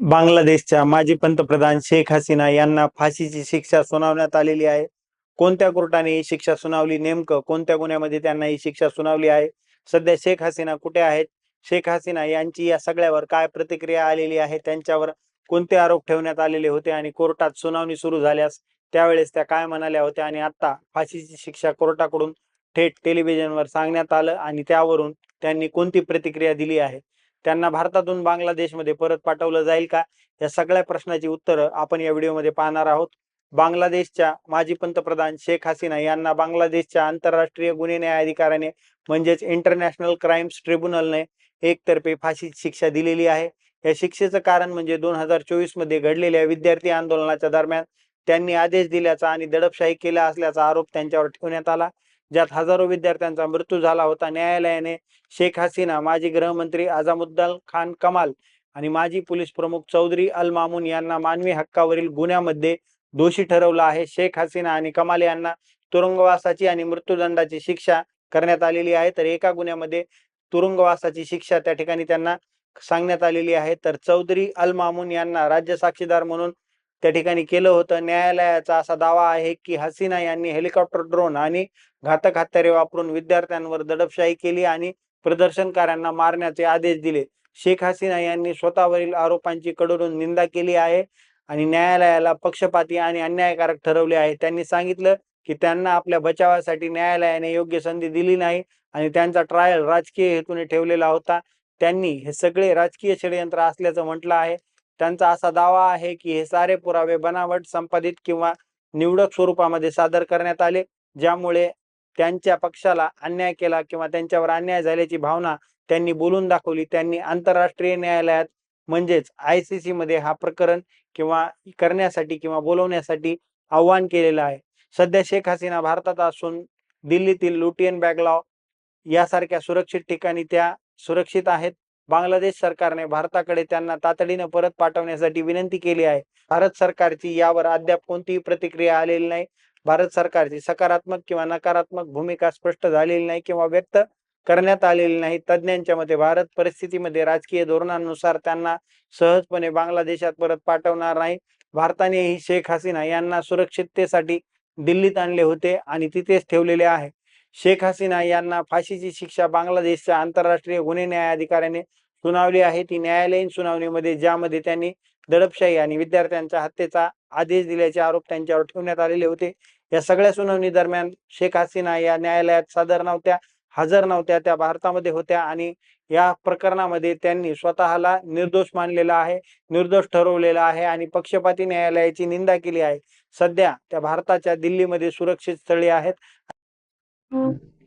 बांगलादेशच्या माजी पंतप्रधान शेख हसीना यांना फाशीची शिक्षा सुनावण्यात आलेली आहे. कोणत्या कोर्टाने ही शिक्षा सुनावली नेमकं? कोणत्या गुन्ह्यामध्ये त्यांना ही शिक्षा सुनावली आहे? सध्या शेख हसीना कुठे आहेत? शेख हसीना यांची या सगळ्यावर काय प्रतिक्रिया आलेली आहे? त्यांच्यावर कोणते आरोप ठेवण्यात आलेले होते आणि कोर्टात सुनावणी सुरू झाल्यास त्यावेळेस त्या काय म्हणाल्या होत्या आणि आता फाशीची शिक्षा कोर्टाकडून थेट टेलिव्हिजनवर सांगण्यात आलं आणि त्यावरून त्यांनी कोणती प्रतिक्रिया दिली आहे? त्यांना भारतातून बांगलादेशमध्ये परत पाठवलं जाईल का? या सगळ्या प्रश्नाची उत्तरं आपण या व्हिडिओमध्ये पाहणार आहोत. बांगलादेशच्या माजी पंतप्रधान शेख हसीना यांना बांगलादेशच्या आंतरराष्ट्रीय गुन्हे न्यायाधिकाराने म्हणजेच इंटरनॅशनल क्राईम्स ट्रिब्युनलने एकतर्फे फाशीची शिक्षा दिलेली आहे. या शिक्षेचं कारण म्हणजे दोन हजार चोवीसमध्ये घडलेल्या विद्यार्थी आंदोलनाच्या दरम्यान त्यांनी आदेश दिल्याचा आणि दडपशाही केला असल्याचा आरोप त्यांच्यावर ठेवण्यात आला. ज्यात हजारो विद्यार्थ्यांचा मृत्यू झाला होता. न्यायालयाने शेख हसीना माजी गृहमंत्री आझामुद्दल खान कमाल आणि माजी पोलीस प्रमुख चौधरी अल मामून यांना मानवी हक्कावरील गुन्ह्यामध्ये दोषी ठरवलं आहे. शेख हसीना आणि कमाल यांना तुरुंगवासाची आणि मृत्यूदंडाची शिक्षा करण्यात आलेली आहे. तर एका गुन्ह्यामध्ये तुरुंगवासाची शिक्षा त्या ठिकाणी त्यांना सांगण्यात आलेली आहे. तर चौधरी अल मामून यांना राज्य साक्षीदार म्हणून त्या ठिकाणी केलं होतं. न्यायालयाचा असा दावा आहे की हसीना यांनी हेलिकॉप्टर ड्रोन आणि घातक हत्यारे वापरून विद्यार्थ्यांवर दडपशाही केली आणि प्रदर्शनकाऱ्यांना मारण्याचे आदेश दिले. शेख हसीना यांनी स्वतःवरील आरोपांची कडून निंदा केली आहे आणि न्यायालयाला पक्षपाती आणि अन्यायकारक ठरवले आहे. त्यांनी सांगितलं की त्यांना आपल्या बचावासाठी न्यायालयाने योग्य संधी दिली नाही आणि त्यांचा ट्रायल राजकीय हेतूने ठेवलेला होता. त्यांनी हे सगळे राजकीय षडयंत्र असल्याचं म्हटलं आहे. त्यांचा असा दावा आहे की हे सारे पुरावे बनावट संपादित किंवा निवडक स्वरूपामध्ये सादर करण्यात आले ज्यामुळे त्यांच्या पक्षाला अन्याय केला किंवा त्यांच्यावर अन्याय झाल्याची भावना त्यांनी बोलून दाखवली. त्यांनी आंतरराष्ट्रीय न्यायालयात म्हणजेच आय सी सी मध्ये हा प्रकरण किंवा करण्यासाठी किंवा बोलवण्यासाठी आव्हान केलेलं आहे. सध्या शेख हसीना भारतात असून दिल्लीतील लुटियन बॅगलॉ यासारख्या सुरक्षित ठिकाणी त्या सुरक्षित आहेत. बांगलादेश सरकारने भारताकडे त्यांना तातडीनं परत पाठवण्यासाठी विनंती केली आहे. भारत सरकारची यावर अद्याप कोणतीही प्रतिक्रिया आलेली नाही. भारत सरकारची सकारात्मक किंवा नकारात्मक भूमिका स्पष्ट झालेली नाही किंवा व्यक्त करण्यात आलेली नाही. तज्ज्ञांच्या मते भारत परिस्थितीमध्ये राजकीय धोरणानुसार त्यांना सहजपणे बांगलादेशात परत पाठवणार नाही. भारतानेही शेख हसीना यांना सुरक्षिततेसाठी दिल्लीत आणले होते आणि तिथेच ठेवलेले आहे. शेख हसीना यांना फाशीची शिक्षा बांगलादेशच्या आंतरराष्ट्रीय गुन्हे न्यायाधिकाऱ्याने सुनावली आहे. ती न्यायालयीन सुनावणीमध्ये ज्यामध्ये त्यांनी दडपशाही आणि विद्यार्थ्यांच्या हत्येचा आदेश दिल्याचे आरोप त्यांच्यावर ठेवण्यात आलेले होते. या सगळ्या सुनावणी दरम्यान शेख हसीना या न्यायालयात सादर नव्हत्या हजर नव्हत्या त्या भारतामध्ये होत्या आणि या प्रकरणामध्ये त्यांनी स्वतःला निर्दोष मानलेला आहे निर्दोष ठरवलेला आहे आणि पक्षपाती न्यायालयाची निंदा केली आहे. सध्या त्या भारताच्या दिल्लीमध्ये सुरक्षित स्थळी आहेत. Mm-hmm.